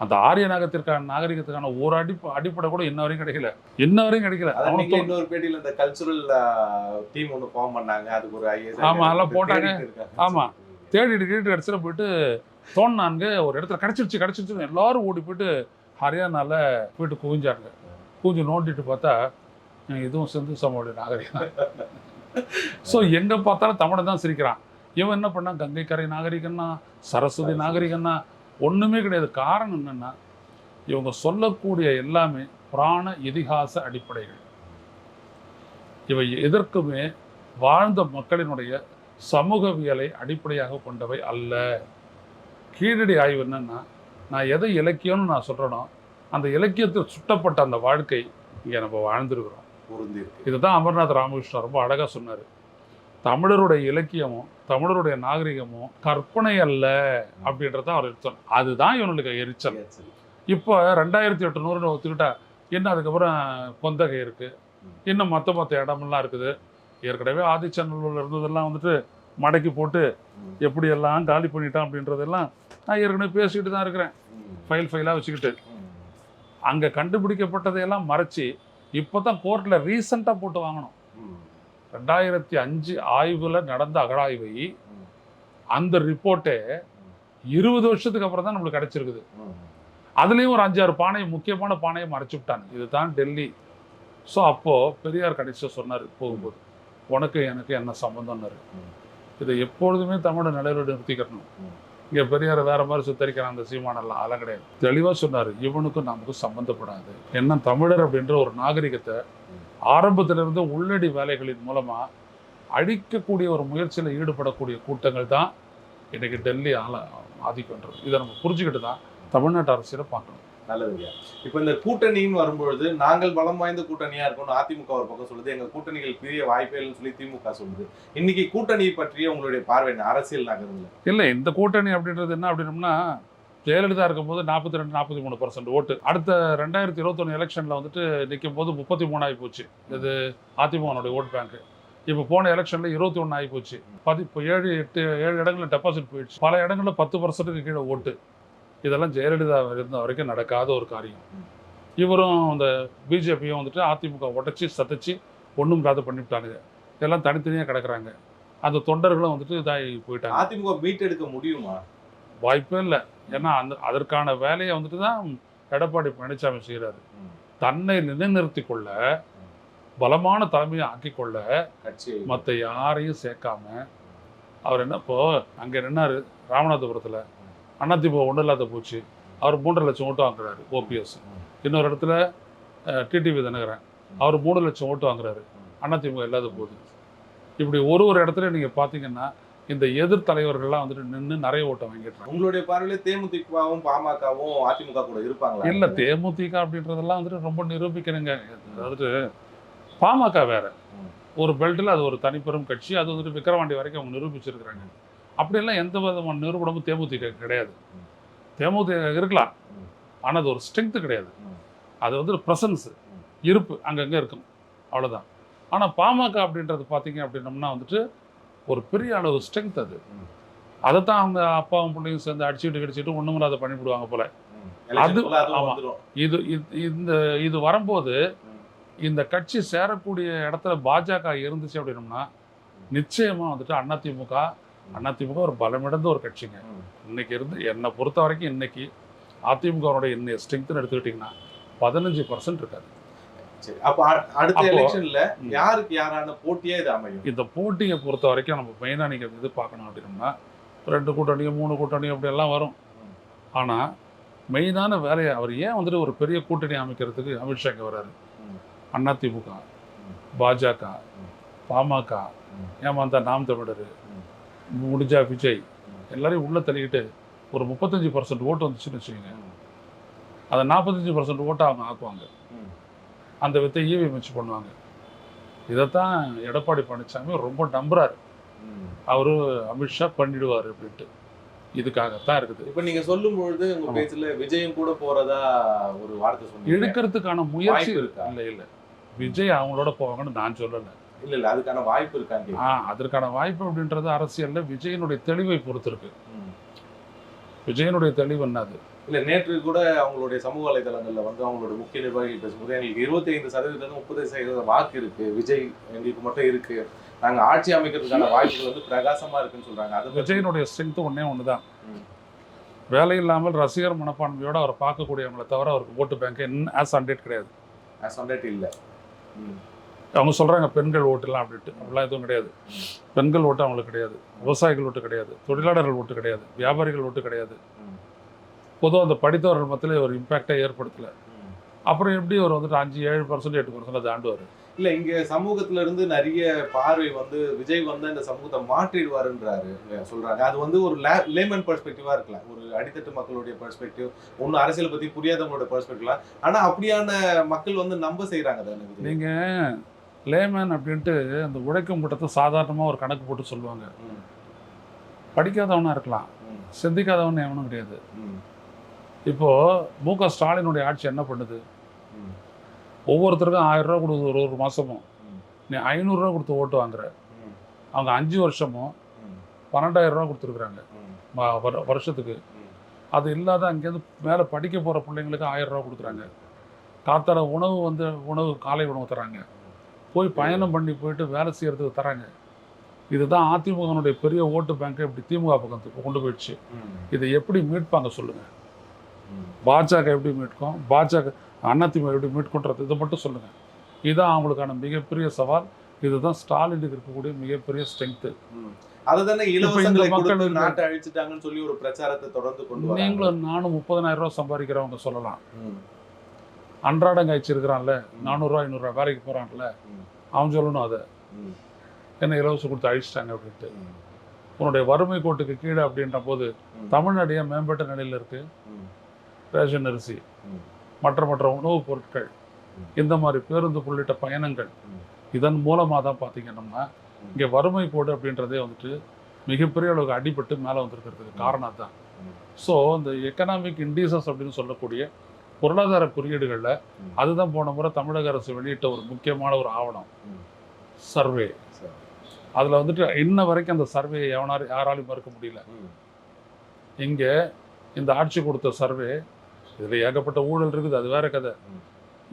[SPEAKER 1] அந்த ஆரிய நாகத்திற்கான நாகரிகத்துக்கான ஒரு அடி அடிப்படை கூட இன்ன வரையும் கிடைக்கல. இன்ன வரையும் கிடைக்கல.
[SPEAKER 2] இன்னொரு பேட்டியில இந்த கல்ச்சுரல் டீம் ஒன்னு ஃபார்ம் பண்ணாங்க. அதுக்கு ஒரு ஐஏஎஸ்
[SPEAKER 1] ஆமா, அதெல்லாம் போட்டாங்க. ஆமா. தேடிட்டு கேட்டு கடைசியில் போயிட்டு தோணுனாங்க ஒரு இடத்துல கிடச்சிருச்சு கிடச்சிருச்சு எல்லாரும் ஓடி போயிட்டு ஹரியானால போயிட்டு குவிஞ்சாங்க. குவிஞ்சு நோண்டிட்டு பார்த்தா இதுவும் சிந்து சமோடைய நாகரிகம் ஸோ எங்கே பார்த்தாலும் தமிழை தான் சிரிக்கிறான். இவன் என்ன பண்ணான்? கங்கைக்கரை நாகரிகம்னா சரஸ்வதி. நாகரிகம்னா ஒன்றுமே கிடையாது. காரணம் என்னன்னா இவங்க சொல்லக்கூடிய எல்லாமே புராண இதிகாச அடிப்படைகள். இவை எதற்குமே வாழ்ந்த மக்களினுடைய சமூகவியலை அடிப்படையாக கொண்டவை அல்ல. கீழடி ஆய்வு என்னன்னா நான் எதை இலக்கியம்னு நான் சொல்கிறேனோ அந்த இலக்கியத்தில் சுட்டப்பட்ட அந்த வாழ்க்கை இங்கே நம்ம வாழ்ந்துருக்கிறோம். இதுதான் அமர்நாத் ராமகிருஷ்ணன் ரொம்ப அழகாக சொன்னார். தமிழருடைய இலக்கியமும் தமிழருடைய நாகரிகமும் கற்பனை அல்ல அப்படின்றத அவர் எடுத்தார் அதுதான் இவனுக்கு எரிச்சல். இப்போ ரெண்டாயிரத்தி எட்டுநூறுன்னு ஒத்துக்கிட்டா என்ன அதுக்கப்புறம் கொந்தகை இருக்கு இன்னும் மற்ற மற்ற இடமெல்லாம் இருக்குது ஏற்கனவே ஆதிச்சநல்லூர்ல இருந்ததெல்லாம் வந்துட்டு மடக்கி போட்டு. எப்படியெல்லாம் காலி பண்ணிட்டான் அப்படின்றதெல்லாம் நான் ஏற்கனவே பேசிக்கிட்டு தான் இருக்கிறேன். ஃபைல் ஃபைலாக வச்சுக்கிட்டு. அங்கே கண்டுபிடிக்கப்பட்டதையெல்லாம் மறைச்சி இப்போ தான் கோர்ட்டில் ரீசெண்டாக போட்டு வாங்கணும். ரெண்டாயிரத்தி அஞ்சு ஆய்வில் நடந்த அகழாய்வை. அந்த ரிப்போர்ட்டே இருபது வருஷத்துக்கு அப்புறம் தான் நம்மளுக்கு கிடைச்சிருக்குது. அதுலேயும் ஒரு அஞ்சாறு பானையை முக்கியமான பானையை மறைச்சு விட்டாங்க இதுதான் டெல்லி ஸோ அப்போது பெரியார் கடைசியாக சொன்னார் போகும்போது உனக்கு எனக்கு என்ன சம்மந்தம்னாரு. இதை எப்பொழுதுமே தமிழை நிலையோடு நிறுத்திக்கிறணும்
[SPEAKER 2] ம்.
[SPEAKER 1] இங்கே பெரியார் வேற மாதிரி சுத்தரிக்கிறான் அந்த சீமானெல்லாம் அதெல்லாம் கிடையாது தெளிவாக சொன்னார் இவனுக்கும் நமக்கும் சம்மந்தப்படாது என்ன தமிழர் அப்படின்ற ஒரு நாகரிகத்தை. ஆரம்பத்திலிருந்து உள்ளடி வேலைகளின் மூலமாக அழிக்கக்கூடிய ஒரு முயற்சியில் ஈடுபடக்கூடிய கூட்டங்கள் தான் இன்னைக்கு டெல்லி ஆள ஆதிக்கன்றது இதை நம்ம புரிஞ்சுக்கிட்டு தான் தமிழ்நாட்டு அரசியலை பார்க்கணும்.
[SPEAKER 2] நல்லதுங்க இப்போ இந்த கூட்டணின்னு வரும்பொழுது நாங்கள் பலம் வாய்ந்த கூட்டணியா இருக்கணும் அதிமுக ஒரு பக்கம் சொல்லுது எங்க கூட்டணிகள் பிரிய வாய்ப்பே இல்லைன்னு சொல்லி திமுக சொல்லுது. இன்னைக்கு கூட்டணி பற்றிய உங்களுடைய பார்வை அரசியல் நகருங்கள
[SPEAKER 1] இல்லை இந்த கூட்டணி அப்படின்றது என்ன அப்படின்னம்னா ஜெயலலிதா இருக்கும்போது நாற்பத்தி ரெண்டு நாற்பத்தி மூணு பர்சன்ட் ஓட்டு. அடுத்த ரெண்டாயிரத்தி இருபத்தொன்று எலெக்ஷனில் வந்துட்டு நிற்கும் போது முப்பத்தி மூணு ஆகி போச்சு. இது அதிமுகனுடைய ஓட் பேங்க்கு இப்போ போன எலெக்ஷனில் இருபத்தி ஒன்று ஆகி போச்சு. பதி இப்போ ஏழு எட்டு ஏழு இடங்களில் டெபாசிட் போயிடுச்சு. பல இடங்களில் பத்து பர்சன்ட்டுக்கு கீழே ஓட்டு. இதெல்லாம் ஜெயலலிதா இருந்த வரைக்கும் நடக்காத ஒரு காரியம். இவரும் அந்த பிஜேபியும் வந்துட்டு அதிமுக உடச்சி சதைச்சு ஒன்றும் இல்லாத பண்ணிவிட்டானுங்க. எல்லாம் தனித்தனியாக கிடக்குறாங்க. அந்த தொண்டர்களும் வந்துட்டு இதாகி போயிட்டாங்க.
[SPEAKER 2] அதிமுக மீட்டெடுக்க முடியுமா?
[SPEAKER 1] வாய்ப்பே இல்லை. ஏன்னா அந்த அதற்கான வேலையை வந்துட்டு தான் எடப்பாடி பழனிசாமி செய்கிறாரு. தன்னை நிலைநிறுத்தி கொள்ள பலமான தலைமையை ஆக்கிக் கொள்ள
[SPEAKER 2] கட்சி
[SPEAKER 1] மற்ற யாரையும் சேர்க்காம அவர் என்ன இப்போ அங்கே நின்னாரு ராமநாதபுரத்தில். அதிமுக ஒன்றும் இல்லாத போச்சு. அவர் மூன்றரை லட்சம் ஓட்டு வாங்குறாரு ஓபிஎஸ் இன்னொரு இடத்துல டிடிவி தினகரன். அவர் மூணு லட்சம் ஓட்டு வாங்குறாரு. அதிமுக இல்லாத போகுது இப்படி ஒரு ஒரு இடத்துல நீங்கள் பார்த்தீங்கன்னா இந்த எதிர் தலைவர்கள்லாம் வந்துட்டு நின்று நிறைய ஓட்டை வாங்கிடுறாங்க
[SPEAKER 2] உங்களுடைய பார்வையில தேமுதிகவும் பாமகவும் அதிமுக கூட இருப்பாங்களா?
[SPEAKER 1] இல்லை தேமுதிக அப்படின்றதெல்லாம் வந்துட்டு ரொம்ப நிரூபிக்கணுங்க. அதாவது பாமக வேற. ஒரு பெல்ட்டில் அது ஒரு தனிப்பெரும் கட்சி. அது வந்துட்டு விக்கிரவாண்டி வரைக்கும் அவங்க நிரூபிச்சிருக்கிறாங்க. அப்படியெல்லாம் எந்த விதமான நிரூபணமும் தேமுதிக கிடையாது. தேமுதிக இருக்கலாம். ஆனால் அது ஒரு ஸ்ட்ரென்த்து கிடையாது. அது வந்து ப்ரெசன்ஸு. இருப்பு அங்கங்கே இருக்கும். அவ்வளோதான் ஆனால் பாமக அப்படின்றது பார்த்தீங்க அப்படின்னம்னா வந்துட்டு ஒரு பெரிய அளவு ஸ்ட்ரென்த் அது
[SPEAKER 2] ம்.
[SPEAKER 1] அதைத்தான் அவங்க அப்பாவும் பிள்ளையும் சேர்ந்து அடிச்சுட்டு கிடிச்சிட்டு ஒன்றும் இல்லாத பண்ணிவிடுவாங்க போல அது-
[SPEAKER 2] அதுவும்
[SPEAKER 1] ஆமா.
[SPEAKER 2] வந்துரும்.
[SPEAKER 1] இது இந்த இது வரும்போது. இந்த கட்சி சேரக்கூடிய இடத்துல பாஜக இருந்துச்சு அப்படின்னம்னா நிச்சயமா வந்துட்டு அதிமுக அதிமுக ஒரு பலமிழந்த ஒரு கட்சிங்க. இன்னைக்கு இருந்து என்னை பொறுத்த வரைக்கும் இன்னைக்கு அதிமுகவோட இன்னைய ஸ்ட்ரென்த்னு எடுத்துக்கிட்டிங்கன்னா பதினஞ்சு பர்சன்ட் இருக்காது
[SPEAKER 2] சரி அப்ப அடுத்த எலெக்ஷன்ல. யாருக்கு யாரான போட்டியா இது அமையும்
[SPEAKER 1] இந்த போட்டியை பொறுத்த வரைக்கும் நம்ம மெயினாக நீங்கள் இது பார்க்கணும் அப்படின்னம்னா ரெண்டு கூட்டணியோ மூணு கூட்டணியோ அப்படி எல்லாம் வரும். ஆனால் மெயினான வேலையை அவர் ஏன் வந்துட்டு ஒரு பெரிய கூட்டணி அமைக்கிறதுக்கு அமித்ஷா இங்கே வராரு. அதிமுக. பாஜக. பாமக. ஏமாந்தா நாம் தமிழர். முடிஞ்சா விஜய். எல்லாரையும் உள்ள தள்ளிக்கிட்டு ஒரு முப்பத்தஞ்சு பர்சன்ட் ஓட்டு வந்துச்சுன்னு வச்சுக்கோங்க. அதை நாற்பத்தஞ்சு பர்சன்ட் ஓட்டை அவங்க ஆக்குவாங்க. அந்த வித்தை ஈவி வச்சு பண்ணுவாங்க இதைத்தான் எடப்பாடி பழனிசாமி ரொம்ப நம்புறாரு. அவரு அமித்ஷா பண்ணிடுவார் அப்படின்ட்டு இதுக்காகத்தான் இருக்குது
[SPEAKER 2] இப்ப நீங்க சொல்லும் பொழுது உங்க. பேச்சுல விஜயம் கூட போறதா ஒரு வார்த்தை சொன்னீங்க
[SPEAKER 1] எடுக்கிறதுக்கான முயற்சி
[SPEAKER 2] இருக்கா?
[SPEAKER 1] இல்லை இல்லை விஜய் அவங்களோட போவாங்கன்னு நான் சொல்லலை
[SPEAKER 2] இல்ல இல்ல அதுக்கான வாய்ப்பு இருக்கான்னு
[SPEAKER 1] ஆ. அதற்கான வாய்ப்பு அப்படின்றது அரசியல்ல விஜயனுடைய தெளிவை பொறுத்து இருக்கு. விஜயனுடைய தெளிவு என்னது
[SPEAKER 2] இல்ல நேற்று கூட அவங்களுடைய சமூக வலைதளங்கள்ல வந்து அவங்களோட முக்கிய நிர்வாகிகள் பேசும்போது எங்களுக்கு இருபத்தி ஐந்து சதவீதம் முப்பது சதவீதம் வாக்கு இருக்கு. விஜய் எங்களுக்கு மட்டும் இருக்கு. நாங்க ஆட்சி அமைக்கிறதுக்கான வாய்ப்புகள் வந்து பிரகாசமா இருக்குன்னு சொல்றாங்க. அது
[SPEAKER 1] விஜயனுடைய ஸ்ட்ரென்த் ஒண்ணே ஒண்ணுதான்.
[SPEAKER 2] ம்.
[SPEAKER 1] வேலை இல்லாமல் ரசிகர் மனப்பான்மையோட அவர் பார்க்கக்கூடியவங்களை தவிர அவருக்கு ஓட்டு பேங்க் ஆஸ் ஹண்ட்ரட் கிடையாது.
[SPEAKER 2] On date இல்ல. ம்.
[SPEAKER 1] அவங்க சொல்றாங்க பெண்கள் ஓட்டுலாம் அப்படின்ட்டு. அப்படிலாம் எதுவும் கிடையாது. பெண்கள் ஓட்டு அவங்களுக்கு கிடையாது. விவசாயிகள் ஓட்டு கிடையாது. தொழிலாளர்கள் ஓட்டு கிடையாது. வியாபாரிகள் ஓட்டு கிடையாது. பொதுவாக அந்த படித்தவர்கள் மத்தியில் ஒரு இம்பாக்டை ஏற்படுத்தல. அப்புறம் எப்படி அவர் வந்துட்டு அஞ்சு ஏழு பர்சன்ட் எட்டு பர்சன்ட் அதை ஆண்டுவார்
[SPEAKER 2] இல்ல இங்க சமூகத்துல இருந்து நிறைய பார்வை வந்து விஜய் வந்து இந்த சமூகத்தை மாற்றிடுவாருன்றாரு. சொல்றாங்க. அது வந்து ஒரு லேமன் பெர்ஸ்பெக்டிவா இருக்கலாம் ஒரு அடித்தட்டு மக்களுடைய பெர்ஸ்பெக்டிவ் ஒன்னும் அரசியல் பத்தி புரியாதவங்களோட பெர்ஸ்பெக்டிவ்லாம் ஆனா அப்படியான மக்கள் வந்து நம்ப செய்யறாங்க தானே விஜய்?
[SPEAKER 1] நீங்க லேமேன் அப்படின்ட்டு அந்த உழைக்கும் கூட்டத்தை சாதாரணமாக ஒரு கணக்கு போட்டு சொல்லுவாங்க
[SPEAKER 2] ம்.
[SPEAKER 1] படிக்காதவனா இருக்கலாம். சிந்திக்காதவன் எவனும் கிடையாது
[SPEAKER 2] ம்.
[SPEAKER 1] இப்போ மு க ஸ்டாலினுடைய ஆட்சி என்ன பண்ணுது. ஒவ்வொருத்தருக்கும் ஆயிரம் ரூபா கொடுத்து ஒரு ஒரு மாசமும்
[SPEAKER 2] ம்.
[SPEAKER 1] நீ ஐநூறுரூவா கொடுத்து ஓட்டு வாங்குற. அவங்க அஞ்சு வருஷமும். பன்னெண்டாயிரம் ரூபா கொடுத்துருக்குறாங்க. வருஷத்துக்கு. அது இல்லாத அங்கேருந்து மேலே படிக்க போகிற பிள்ளைங்களுக்கு ஆயிரம் ரூபா கொடுக்குறாங்க காத்தால உணவு வந்து உணவு காலை உணவு தராங்க போய் பயணம் பண்ணி போயிட்டு வேலை செய்யறதுக்கு தராங்க இதுதான் அதிமுகனுடைய பெரிய ஓட்டு பேங்க் இப்படி திமுக பக்கத்துக்கு கொண்டு போயிடுச்சு. இதை எப்படி மீட்பாங்க சொல்லுங்க.
[SPEAKER 2] ம்.
[SPEAKER 1] பாஜக எப்படி மீட்கும்? பாஜக அதிமுக எப்படி மீட்குன்றது இதை மட்டும் சொல்லுங்க. இதுதான் அவங்களுக்கான மிகப்பெரிய சவால். இதுதான் ஸ்டாலினுக்கு இருக்கக்கூடிய மிகப்பெரிய ஸ்ட்ரென்த்து.
[SPEAKER 2] அதுதானே இலவசங்களை கொடுத்து நாட்டை அழிச்சிட்டாங்கன்னு சொல்லி ஒரு பிரச்சாரத்தை தொடர்ந்து கொண்டு
[SPEAKER 1] நீங்களும் நானும் முப்பதனாயிரம் ரூபாய் சம்பாதிக்கிறவங்க சொல்லலாம். அன்றாடம் காய்ச்சி இருக்கிறான்ல நானூறுரூவா ஐநூறுரூவா வேலைக்கு போகிறான்ல அவன் சொல்லணும் அதை.
[SPEAKER 2] என்னை
[SPEAKER 1] என்ன இலவசம் கொடுத்து அழிச்சிட்டாங்க அப்படின்ட்டு. உன்னுடைய வறுமை கோட்டுக்கு கீழே அப்படின்ற போது தமிழ்நாடு ஏன் மேம்பட்ட நிலையில்
[SPEAKER 2] இருக்குது
[SPEAKER 1] ரேஷன் அரிசி மற்ற மற்ற உணவுப் பொருட்கள் இந்த மாதிரி பேருந்து உள்ளிட்ட பயணங்கள் இதன் மூலமாக தான் பார்த்தீங்கன்னா இங்கே வறுமை கோடு அப்படின்றதே வந்துட்டு மிகப்பெரிய அளவுக்கு அடிபட்டு மேலே வந்திருக்கிறதுக்கு காரணம் தான் ஸோ இந்த எக்கனாமிக் இண்டீசஸ் அப்படின்னு சொல்லக்கூடிய பொருளாதார குறியீடுகளில். அதுதான் போன முறை தமிழக அரசு வெளியிட்ட ஒரு முக்கியமான ஒரு ஆவணம். சர்வே
[SPEAKER 2] சரி.
[SPEAKER 1] அதில் வந்துட்டு இன்ன வரைக்கும் அந்த சர்வே எவனாரும் யாராலையும் மறுக்க முடியல. இங்கே இந்த ஆட்சி கொடுத்த சர்வே இதில் ஏகப்பட்ட ஊழல் இருக்குது அது வேற கதை.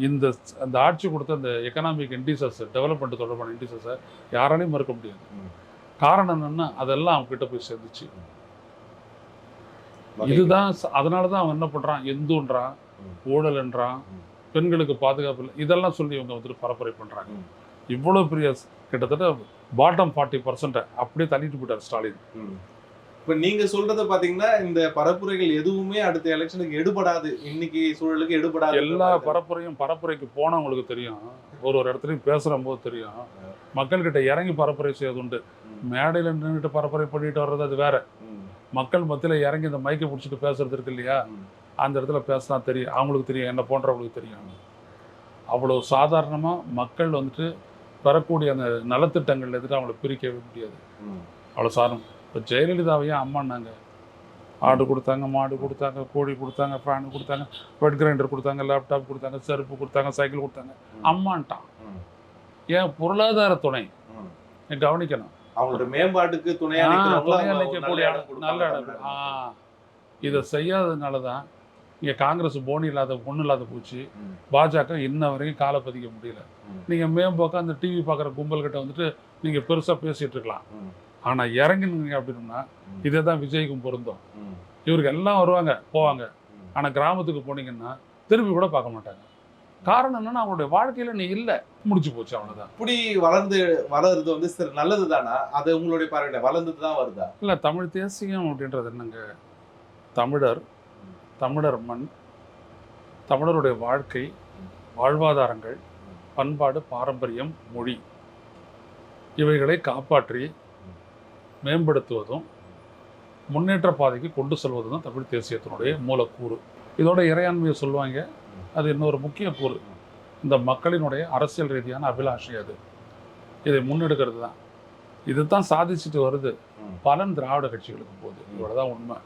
[SPEAKER 1] இந்த அந்த ஆட்சி கொடுத்த அந்த எக்கனாமிக் இண்டிசஸ் டெவலப்மெண்ட் தொடர்பான இண்டிசஸை யாராலையும் மறுக்க முடியாது. காரணம் என்னன்னா அதெல்லாம் அவங்க கிட்ட போய் சேர்ந்துச்சு இதுதான் அதனால தான் அவன் என்ன பண்றான் எந்துன்றான்
[SPEAKER 2] ம்.
[SPEAKER 1] ஊழல்ன்றான்
[SPEAKER 2] ம்.
[SPEAKER 1] பெண்களுக்கு பாதுகாப்பு இல்லை இதெல்லாம் சொல்லி இவங்க வந்துட்டு பரப்புரை பண்றாங்க
[SPEAKER 2] ம்.
[SPEAKER 1] இவ்வளோ பெரிய கிட்டத்தட்ட பாட்டம் ஃபார்ட்டி பர்சன்ட்டை அப்படியே தள்ளிட்டு போயிட்டார் ஸ்டாலின்.
[SPEAKER 2] இப்ப நீங்க சொல்றத பாத்தீங்கன்னா இந்த பரப்புரைகள் எதுவுமே அடுத்த எலெக்ஷனுக்கு எடுபடாது இன்னைக்கு சூழலுக்கு எடுபடாது
[SPEAKER 1] எல்லா பரப்புரையும் பரப்புரைக்கு போனவங்களுக்கு தெரியும் ஒரு ஒரு இடத்துலையும் பேசுகிற போது தெரியும் மக்கள்கிட்ட இறங்கி பரப்புரை செய்வது உண்டு. மேடையில் நின்றுட்டு பரப்புரை பண்ணிட்டு வர்றது அது வேற. மக்கள் மத்தியில் இறங்கி இந்த மைக்கை பிடிச்சிட்டு பேசுறது இருக்கு இல்லையா. அந்த இடத்துல பேசினா தெரியும். அவங்களுக்கு தெரியும். என்ன போன்றவங்களுக்கு தெரியும். அவ்வளோ சாதாரணமாக மக்கள் வந்துட்டு பெறக்கூடிய அந்த நலத்திட்டங்கள் எதிர்த்து அவங்கள பிரிக்கவே முடியாது. அவ்வளோ சாதாரணம். இப்போ ஜெயலலிதாவையே அம்மானாங்க ஆடு கொடுத்தாங்க மாடு கொடுத்தாங்க கோழி கொடுத்தாங்க ஃபேன் கொடுத்தாங்க பெட் கிரைண்டர் கொடுத்தாங்க லேப்டாப் கொடுத்தாங்க செருப்பு கொடுத்தாங்க சைக்கிள் கொடுத்தாங்க. அம்மான்ட்டான். ஏன் பொருளாதார துணை. நீ கவனிக்கணும்.
[SPEAKER 2] அவங்களோட மேம்பாட்டுக்கு துணையா
[SPEAKER 1] ஆ,
[SPEAKER 2] நிக்கிறவங்கள
[SPEAKER 1] துணையா
[SPEAKER 2] அவங்க ஒரு
[SPEAKER 1] நிற்கக்கூடிய
[SPEAKER 2] நல்ல இடம்.
[SPEAKER 1] இதை செய்யாததுனால தான் இங்கே காங்கிரஸ் போனி இல்லாத ஒன்றும் இல்லாத போச்சு. பாஜக இன்ன வரைக்கும் காலை பதிக்க முடியல. நீங்கள் மேம்போக்கா அந்த டிவி பார்க்குற கும்பல்கிட்ட வந்துட்டு நீங்கள் பெருசாக பேசிகிட்டு இருக்கலாம். ஆனால் இறங்கினீங்க அப்படின்னா. இதே தான் விஜய்க்கும் பொருந்தும். இவருக்கு எல்லாம் வருவாங்க போவாங்க. ஆனால் கிராமத்துக்கு போனீங்கன்னா திரும்பி கூட பார்க்க மாட்டாங்க காரணம் என்னன்னா அவங்களுடைய வாழ்க்கையில் நீ இல்லை முடிச்சு போச்சு அவ்வளோதான்
[SPEAKER 2] இப்படி வளர்ந்து வளருது வந்து சரி நல்லது தானா அது உங்களுடைய பார்வையில வளர்ந்துட்டு தான் வருதா
[SPEAKER 1] இல்லை தமிழ் தேசியம் அப்படின்றது என்னங்க தமிழர் தமிழர் மண் தமிழருடைய வாழ்க்கை வாழ்வாதாரங்கள் பண்பாடு பாரம்பரியம் மொழி இவைகளை காப்பாற்றி மேம்படுத்துவதும் முன்னேற்ற பாதைக்கு கொண்டு செல்வதும் தான் தமிழ் தேசியத்தினுடைய மூலக்கூறு. இதோட இறையாண்மையை சொல்லுவாங்க. அது இன்னொரு முக்கிய கூறு. இந்த மக்களினுடைய அரசியல் ரீதியான அபிலாஷை அது. இதை முன்னெடுக்கிறது தான் இதுதான் சாதிச்சுட்டு வருது. பலன் திராவிட கட்சிகளுக்கு போகுது. இவ்வளோதான் உண்மை.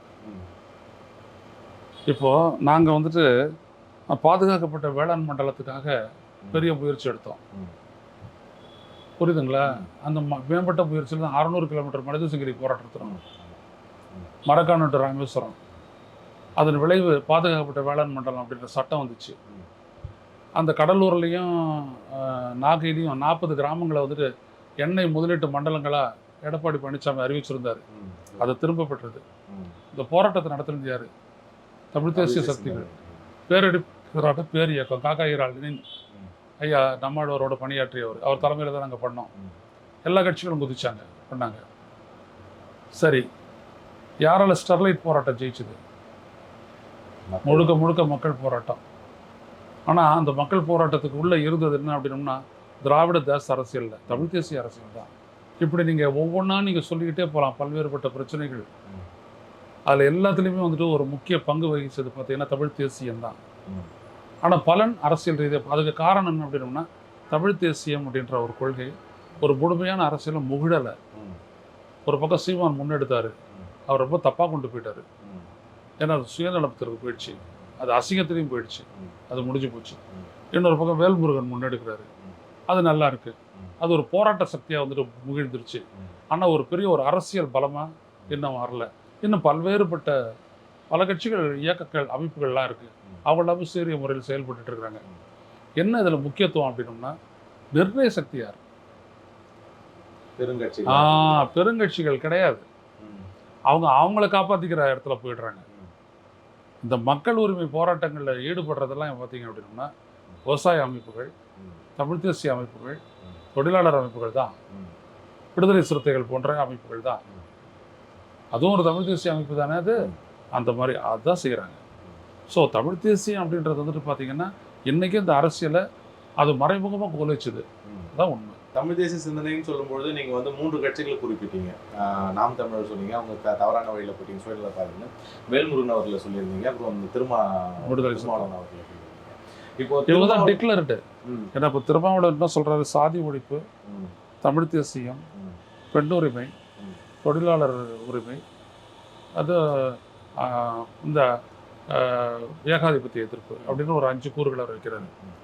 [SPEAKER 2] ம்.
[SPEAKER 1] இப்போ நாங்க வந்துட்டு பாதுகாக்கப்பட்ட வேளாண் மண்டலத்துக்காக பெரிய முயற்சி எடுத்தோம். புரியுதுங்களா. அந்த மேம்பட்ட முயற்சியில் தான் அறநூறு கிலோமீட்டர் மனித சங்கிலி போராட்டத்தினோம்
[SPEAKER 2] ம்.
[SPEAKER 1] மரக்காணம் to ராமேஸ்வரம் அதன் விளைவு பாதுகாக்கப்பட்ட வேளாண் மண்டலம் அப்படின்ற சட்டம் வந்துச்சு. அந்த கடலூர்லேயும் நாகையிலையும் நாற்பது கிராமங்களை வந்துட்டு எண்ணெய் முதலீட்டு மண்டலங்களா எடப்பாடி பழனிசாமி அறிவிச்சிருந்தார். அதை திரும்ப பெற்றது. இந்த போராட்டத்தை நடத்துனது யாரு தமிழ் தேசிய சக்திகள். பேரடி போராட்டம் பேர் இயக்கம். காக்கா ஈராளினின்
[SPEAKER 2] ம்.
[SPEAKER 1] ஐயா நம்மாழ்வாரோட பணியாற்றியவர். அவர் தலைமையில் தான் நாங்கள் பண்ணோம். எல்லா கட்சிகளும் குதிச்சாங்க பண்ணாங்க. சரி யாரால ஸ்டெர்லைட் போராட்டம் ஜெயிச்சது? முழுக்க முழுக்க மக்கள் போராட்டம். ஆனால் அந்த மக்கள் போராட்டத்துக்கு உள்ளே இருந்தது என்ன அப்படின்னம்னா திராவிட தேச அரசியல்ல தமிழ் தேசிய அரசியல் தான். இப்படி நீங்கள் ஒவ்வொன்றா நீங்கள் சொல்லிக்கிட்டே போகலாம் பல்வேறுபட்ட பிரச்சனைகள். அதில் எல்லாத்துலேயுமே வந்துட்டு ஒரு முக்கிய பங்கு வகிச்சது பார்த்தீங்கன்னா தமிழ் தேசியம் தான். ஆனால் பலன் அரசியல் ரீதியாக அதுக்கு காரணம் என்ன அப்படின்னோம்னா தமிழ் தேசியம் அப்படின்ற ஒரு கொள்கை ஒரு முழுமையான அரசியலை முகிழலை ஒரு பக்கம் சீமான் முன்னெடுத்தார். அவர் ரொம்ப தப்பாக கொண்டு போயிட்டார். ஏன்னா அது சுயநலத்திற்கு போயிடுச்சு. அது அசிங்கத்திலையும் போயிடுச்சு. அது முடிஞ்சு போச்சு. இன்னொரு பக்கம் வேல்முருகன் முன்னெடுக்கிறாரு. அது நல்லா
[SPEAKER 2] இருக்குது
[SPEAKER 1] அது ஒரு போராட்ட சக்தியாக வந்துட்டு முகிழ்ந்துருச்சு. ஆனால் ஒரு பெரிய ஒரு அரசியல் பலமாக இன்னும் வரல. இன்னும் பல்வேறுபட்ட பல கட்சிகள் இயக்கங்கள் அமைப்புகள்லாம் இருக்கு
[SPEAKER 2] ம்.
[SPEAKER 1] அவங்க எல்லாமே சீரிய முறையில் செயல்பட்டுட்டு இருக்கிறாங்க. என்ன இதில் முக்கியத்துவம் அப்படின்னம்னா நிர்ணய சக்தி யார்
[SPEAKER 2] பெருங்கட்சி
[SPEAKER 1] ஆ பெருங்கட்சிகள் கிடையாது. அவங்க அவங்கள காப்பாற்றிக்கிற இடத்துல போயிடுறாங்க. இந்த மக்கள் உரிமை போராட்டங்களில் ஈடுபடுறதெல்லாம் பார்த்தீங்க அப்படின்னா விவசாய அமைப்புகள். தமிழ் தேசிய அமைப்புகள். தொழிலாளர் அமைப்புகள் தான். விடுதலை சிறுத்தைகள் போன்ற அமைப்புகள் தான். அதுவும் ஒரு தமிழ் தேசிய அமைப்பு தானே அது. அந்த மாதிரி அதுதான் செய்கிறாங்க ஸோ தமிழ் தேசியம் அப்படின்றது வந்துட்டு பார்த்தீங்கன்னா இன்றைக்கி இந்த அரசியலை அது மறைமுகமாக கோலிச்சுது.
[SPEAKER 2] ம்.
[SPEAKER 1] அதான் உண்மை.
[SPEAKER 2] தமிழ் தேசிய சிந்தனைன்னு சொல்லும்பொழுது நீங்க வந்து மூன்று கட்சிகளை குறிப்பிட்டீங்க. நாம் தமிழர் சொன்னீங்க அவங்க தவறான வழியில போட்டீங்க சுயநல பாருங்க வேல்முருகன் அவர்களை சொல்லியிருந்தீங்க அப்புறம் திருமா
[SPEAKER 1] விடுதலை
[SPEAKER 2] திருமாவளவன் அவர்களை இப்போ
[SPEAKER 1] இவங்க தான் டிக்ளர்டு. ஏன்னா இப்போ திருமாவளவன் என்ன சொல்கிறாரு சாதி ஒழிப்பு தமிழ் தேசியம்
[SPEAKER 2] ம்,
[SPEAKER 1] பெண் உரிமை
[SPEAKER 2] ம்.
[SPEAKER 1] தொழிலாளர் உரிமை அது இந்த ஏகாதிபத்திய எதிர்ப்பு அப்படின்னு ஒரு அஞ்சு கூறுகளை வைக்கிறாங்க வைக்கிறாரு.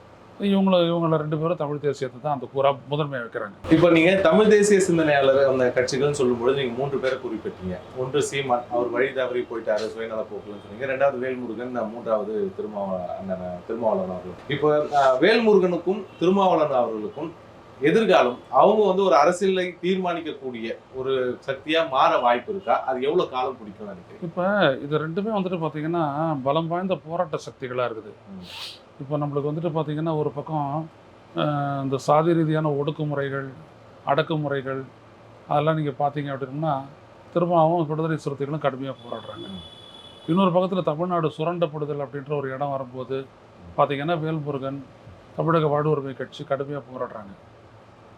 [SPEAKER 1] இவங்கள இவங்கள ரெண்டு பேரும் தமிழ் தேசியத்தை தான் அந்த கூறா முதன்மையாக வைக்கிறாங்க.
[SPEAKER 2] இப்போ நீங்க தமிழ் தேசிய சிந்தனையாளர் அந்த கட்சிகள்னு சொல்லும்போது நீங்க மூன்று பேரை குறிப்பிட்டீங்க. ஒன்று சீமான் அவர் வழி தவறி போயிட்டாரு சுயநல போக்குன்னு சொன்னீங்க. ரெண்டாவது வேல்முருகன் மூன்றாவது திருமாவ அண்ணன் திருமாவளவன் அவர்கள். இப்போ வேல்முருகனுக்கும் திருமாவளவன் அவர்களுக்கும் எதிர்காலம் அவங்க வந்து ஒரு அரசியலை தீர்மானிக்கக்கூடிய ஒரு சக்தியா மாற வாய்ப்பு இருக்கா? அது எவ்வளவு காலம் பிடிக்கும்னு நினைக்கிறீங்க?
[SPEAKER 1] இப்போ இது ரெண்டுமே வந்துட்டு பார்த்தீங்கன்னா பலம் வாய்ந்த போராட்ட சக்திகளாக இருக்குது. இப்போ நம்மளுக்கு வந்துட்டு பார்த்தீங்கன்னா ஒரு பக்கம் இந்த சாதி ரீதியான ஒடுக்குமுறைகள் அடக்குமுறைகள் அதெல்லாம் நீங்கள் பார்த்தீங்க அப்படின்னா திரும்பவும் விடுதலை சிறுத்தைகளும் கடுமையாக போராடுறாங்க. இன்னொரு பக்கத்தில் தமிழ்நாடு சுரண்டப்படுதல் அப்படின்ற ஒரு இடம் வரும்போது பார்த்தீங்கன்னா வேல்முருகன் தமிழக வாழ் உரிமை கட்சி கடுமையாக போராடுறாங்க.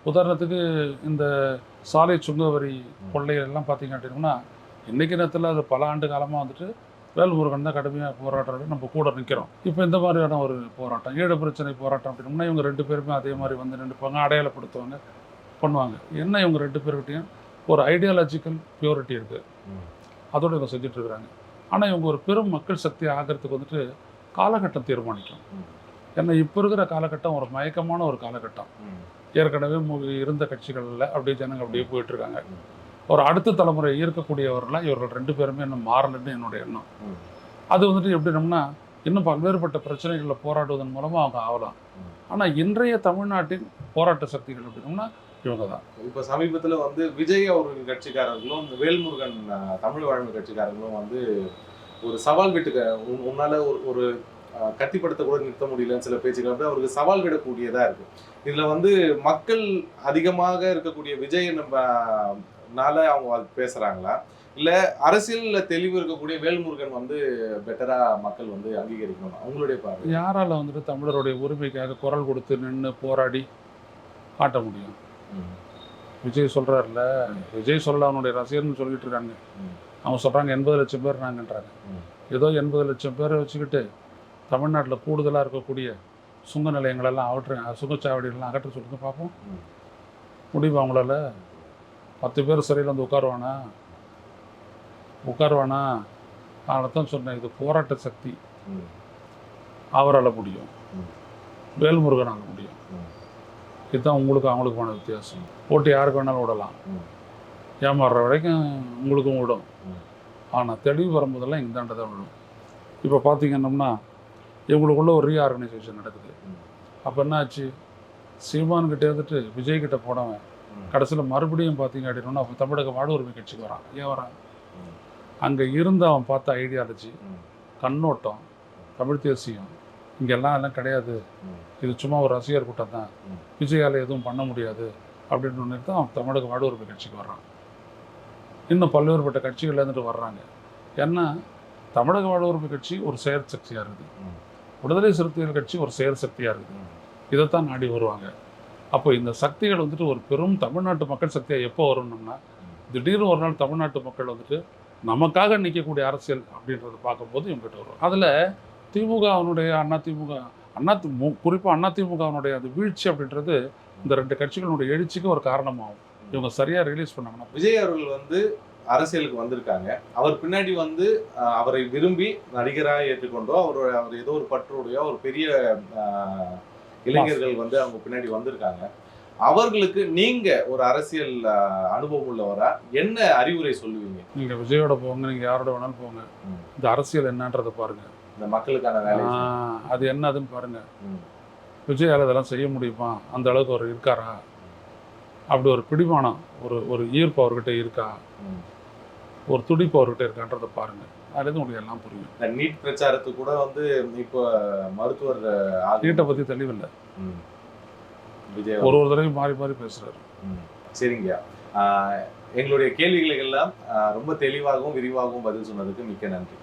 [SPEAKER 1] உதாரணத்துக்கு இந்த சாலை சுங்கவரி கொள்ளைகள் எல்லாம் பார்த்தீங்க அப்படின்னா இன்னைக்கு நேரத்தில் அது பல ஆண்டு காலமாக வந்துட்டு வேல்முருகன் தான் கடுமையாக போராடுறது நம்ம கூட நிற்கிறோம் இப்போ இந்த மாதிரியான ஒரு போராட்டம் ஈழ பிரச்சனை போராட்டம் அப்படின்னா இவங்க ரெண்டு பேருமே அதே மாதிரி வந்து நின்றுப்பாங்க அடையாளப்படுத்துவாங்க பண்ணுவாங்க. என்ன இவங்க ரெண்டு பேர்கிட்டையும் ஒரு ஐடியாலஜிக்கல் பியூரிட்டி இருக்குது. அதோட இவங்க செஞ்சுட்டு இருக்கிறாங்க. ஆனால் இவங்க ஒரு பெரும் மக்கள் சக்தி ஆகிறதுக்கு வந்துட்டு காலகட்டம் தீர்மானிக்கும். ஏன்னா இப்போ இருக்கிற காலகட்டம் ஒரு மயக்கமான ஒரு காலகட்டம். ஏற்கனவே இருந்த கட்சிகளில் அப்படியே ஜனங்க அப்படியே போயிட்டு இருக்காங்க
[SPEAKER 2] ம்.
[SPEAKER 1] ஒரு அடுத்த தலைமுறை ஈர்க்கக்கூடியவர்களாம் இவர்கள் ரெண்டு பேருமே இன்னும் மாறலன்னு என்னுடைய எண்ணம். அது வந்துட்டு எப்படினோம்னா இன்னும் பல்வேறுபட்ட பிரச்சனைகளில் போராடுவதன் மூலமாக அவங்க ஆகலாம். ஆனால் இன்றைய தமிழ்நாட்டின் போராட்ட சக்திகள் எப்படினோம்னா இவங்க தான்
[SPEAKER 2] இப்ப சமீபத்துல வந்து விஜய் அவர்கள் கட்சிக்காரர்களும் இந்த வேல்முருகன் தமிழ் வாழ்வு கட்சிக்காரர்களும் வந்து ஒரு சவால் விட்டு உன்- உன்னால ஒரு ஒரு கத்திப்படுத்த கூட நிறுத்த முடியலன்னு சில பேச்சுக்கள் வந்து அவருக்கு சவால் விடக்கூடியதா இருக்கு இதுல வந்து மக்கள் அதிகமாக இருக்கக்கூடிய விஜய் நம்ம நால அவங்க அது பேசுறாங்களா இல்ல அரசியல்ல தெளிவு இருக்கக்கூடிய வேல்முருகன் வந்து பெட்டரா மக்கள் வந்து அங்கீகரிக்கணும் அவங்களுடைய பார்வை
[SPEAKER 1] யாரால வந்துட்டு தமிழருடைய உரிமைக்காக குரல் கொடுத்து நின்று போராடி காட்ட முடியும். விஜய் சொல்றாருல விஜய் சொல்ல அவனுடைய ரசிகர்னு சொல்லிட்டு இருக்காங்க. அவங்க சொல்றாங்க எண்பது லட்சம் பேர் நாங்கன்றாங்க. ஏதோ எண்பது லட்சம் பேரை வச்சுக்கிட்டு தமிழ்நாட்டில் கூடுதலாக இருக்கக்கூடிய சுங்க நிலையங்களெல்லாம் அகற்ற சுங்கச்சாவடிகள்லாம் அகற்ற சொல்லுங்க பார்ப்போம்
[SPEAKER 2] ம்.
[SPEAKER 1] முடியுமா அவங்களால பத்து பேர் சிறையில் வந்து உட்காருவானா உட்காருவானா தான் சொன்னேன் இது போராட்ட சக்தி. அவரால் முடியும். வேல்முருகனால் முடியும். இதுதான் உங்களுக்கு அவங்களுக்குமான வித்தியாசம் போட்டி யாருக்கு வேணாலும் விடலாம். ஏமாறுற வரைக்கும் உங்களுக்கும் விடும். ஆனால் தெளிவு வரும்போதெல்லாம் இந்தாண்ட தான் விடும் இப்போ பார்த்தீங்கன்னா இவங்களுக்குள்ள ஒரு ரீஆர்கனைசேஷன் நடக்குது. அப்போ என்ன ஆச்சு சீமான் கிட்ட இருந்துட்டு விஜய் கிட்ட போனவன். கடைசியில் மறுபடியும் பார்த்தீங்க அப்படின்னா அப்போ தமிழக வாடு உரிமை கட்சிக்கு வரான் ஏன் வரான். அங்கே இருந்து அவன் பார்த்த ஐடியாலஜி. கண்ணோட்டம் தமிழ் தேசியம் இங்கெல்லாம் எல்லாம் கிடையாது. இது சும்மா ஒரு ரசிகர் கூட்டம் தான். விஜயால் எதுவும் பண்ண முடியாது அப்படின்னு ஒன்று தான் அவன் தமிழக வாடு உரிமை கட்சிக்கு வர்றான் இன்னும் பல்வேறுபட்ட கட்சிகள்ல இருந்துட்டு வர்றாங்க ஏன்னா தமிழக வாடு உரிமை கட்சி ஒரு செயற் சக்தியாக இருக்குது. விடுதலை சிறுத்தைகள் கட்சி ஒரு செயற் சக்தியாக இருக்குது இதைத்தான் நாடி வருவாங்க. அப்போ இந்த சக்திகள் வந்துட்டு ஒரு பெரும் தமிழ்நாட்டு மக்கள் சக்தியாக எப்போ வரணும்னா திடீர்னு ஒரு நாள் தமிழ்நாட்டு மக்கள் வந்துட்டு நமக்காக நிற்கக்கூடிய அரசியல் அப்படின்றத பார்க்கும்போது இவங்ககிட்ட வரும். அதில் திமுக அவனுடைய அண்ணா திமுக அண்ணா மு குறிப்பாக அண்ணா திமுகவினுடைய அந்த வீழ்ச்சி அப்படின்றது இந்த ரெண்டு கட்சிகளுடைய எழுச்சிக்கு ஒரு காரணமாகும். இவங்க சரியாக ரிலீஸ் பண்ணாங்கன்னா
[SPEAKER 2] விஜய் அவர்கள் வந்து அரசியலுக்கு வந்திருக்காங்க. அவர் பின்னாடி வந்து அவரை விரும்பி நடிகராக ஏற்றுக்கொண்டோ அவர் அவர் ஏதோ ஒரு பற்றுடையோ ஒரு பெரிய இளைஞர்கள் வந்து அவங்க பின்னாடி வந்திருக்காங்க. அவர்களுக்கு நீங்க ஒரு அரசியல் அனுபவம் உள்ளவரா? என்ன அறிவுரை சொல்லுவீங்க?
[SPEAKER 1] நீங்கள் விஜயோட போங்க நீங்கள் யாரோட வேணாலும் போங்க. இந்த அரசியல் என்னன்றதை பாருங்க.
[SPEAKER 2] இந்த மக்களுக்கான வேலை
[SPEAKER 1] அது என்னதுன்னு பாருங்க. விஜயால் இதெல்லாம் செய்ய முடியுமா? அந்த அளவுக்கு அவர் இருக்காரா? அப்படி ஒரு பிடிமானம் ஒரு ஒரு ஈர்ப்பு அவர்கிட்ட இருக்கா?
[SPEAKER 2] ம்.
[SPEAKER 1] ஒரு துடிப்பு அவர்கிட்ட இருக்கான்றதை பாருங்க. அதுலேருந்து உங்களுக்கு எல்லாம் புரியும்.
[SPEAKER 2] இந்த நீட் பிரச்சாரத்துக்கு கூட வந்து இப்போ மருத்துவர்
[SPEAKER 1] நீட்டை பற்றி தெளிவில்லை.
[SPEAKER 2] ம். விஜய்
[SPEAKER 1] ஒரு ஒரு தடவையும் மாறி மாறி பேசுறாரு.
[SPEAKER 2] ம். சரிங்கய்யா எங்களுடைய கேள்விகளுக்கெல்லாம் ரொம்ப தெளிவாகவும் விரிவாகவும் பதில் சொன்னதுக்கு மிக்க நன்றி.